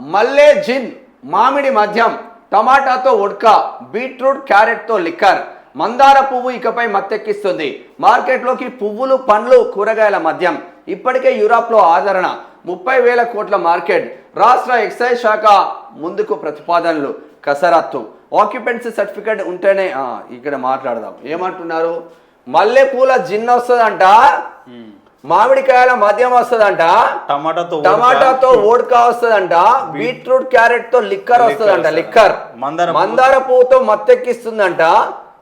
మల్లె జిన్ మామిడి మద్యం టమాటాతో ఉడ్క బీట్రూట్ క్యారెట్తో లిక్కర్. మందార పువ్వు ఇకపై మత్తెక్కిస్తుంది. మార్కెట్లోకి పువ్వులు పండ్లు కూరగాయల మద్యం. ఇప్పటికే యూరోప్లో ఆదరణ. ముప్పై వేల కోట్ల మార్కెట్. రాష్ట్ర ఎక్సైజ్ శాఖ ముందుకు ప్రతిపాదనలు. కసరత్తు. ఆక్యుపెన్సీ సర్టిఫికేట్ ఉంటేనే ఇక్కడ మాట్లాడదాం. ఏమంటున్నారు? మల్లెపూల జిన్ వస్తుందంట మామిడికాయల మద్యం వస్తుందంట. టమాటాతో టమాటాతో ఓడ్కా వస్తుందంట. బీట్రూట్ క్యారెట్తో లిక్కర్ వస్తుందంట లిక్కర్. మందార పువ్వు. మందార పువ్వుతో మత్తెక్కిస్తుందంట.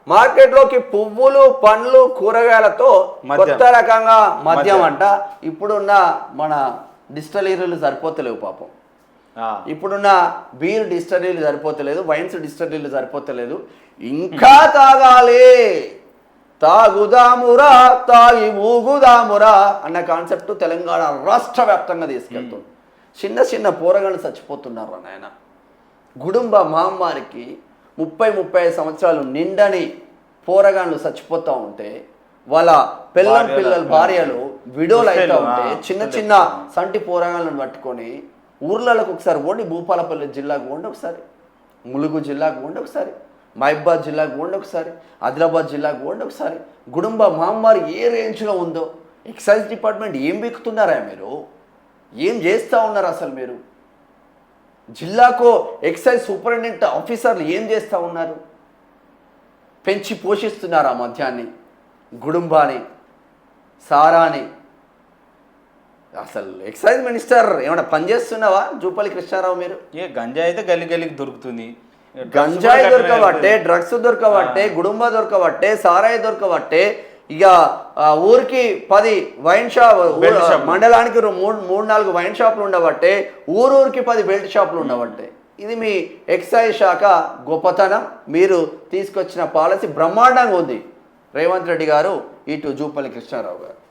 మార్కెట్లోకి పువ్వులు పండ్లు కూరగాయలతో. కొత్త రకంగా మద్యం. అంట. ఇప్పుడున్న మన డిస్టలీరీలు సరిపోతలేవు పాపం. ఇప్పుడున్న బీర్ డిస్టరీలు సరిపోతలేదు వైన్స్ డిస్టరీలు సరిపోతలేదు. ఇంకా తాగాలి. తాగుదామురా తాగి ఊగుదామురా అన్న కాన్సెప్ట్ తెలంగాణ రాష్ట్ర వ్యాప్తంగా తీసుకెళ్తుంది చిన్న చిన్న పోరగాళ్ళు చచ్చిపోతున్నారు నాయన? గుడుంబ మహమ్మారికి ముప్పై ముప్పై సంవత్సరాలు నిండని పోరగాళ్ళు చచ్చిపోతూ ఉంటే వాళ్ళ పిల్లల భార్యల- పిల్లల భార్యలు విడోలు అవుతూ ఉంటే చిన్న. చిన్న సంటి పోరగాళ్ళను పట్టుకొని ఊర్లలోకి ఒకసారి పోండి భూపాలపల్లి జిల్లాకు పోండి ఒకసారి ములుగు జిల్లాకు పోండి ఒకసారి. మహిబాద్ జిల్లాకు పోండి ఒకసారి ఆదిలాబాద్ జిల్లాకు పోండి ఒకసారి. గుడుంబ మహమ్మారి ఏ రేంజ్లో ఉందో ఎక్సైజ్ డిపార్ట్మెంట్ ఏం బిక్కుతున్నారా మీరు? ఏం చేస్తూ ఉన్నారు అసలు మీరు? జిల్లాకు ఎక్సైజ్ సూపరింటెండెంట్ ఆఫీసర్లు ఏం చేస్తూ ఉన్నారు? పెంచి పోషిస్తున్నారు ఆ మద్యాన్ని గుడుంబాని సారాని? అసలు ఎక్సైజ్ మినిస్టర్ ఏమైనా పనిచేస్తున్నావా జూపల్లి కృష్ణారావు మీరు? ఏ గంజా అయితే గల్లి గల్లికి దొరుకుతుంది. గంజాయి దొరకబట్టే డ్రగ్స్ దొరకబట్టే గుడుంబ దొరకబట్టే సారాయి దొరకబట్టే ఇక ఊరికి పది వైన్ షాప్. మండలానికి మూడు మూడు నాలుగు వైన్ షాపులు ఉండబట్టే ఊరూరికి పది బెల్ట్ షాపులు ఉండబట్టే. ఇది మీ ఎక్సైజ్ శాఖ గొప్పతనం. మీరు తీసుకొచ్చిన పాలసీ బ్రహ్మాండంగా ఉంది. రేవంత్ రెడ్డి గారు ఇటు జూపల్లి కృష్ణారావు గారు.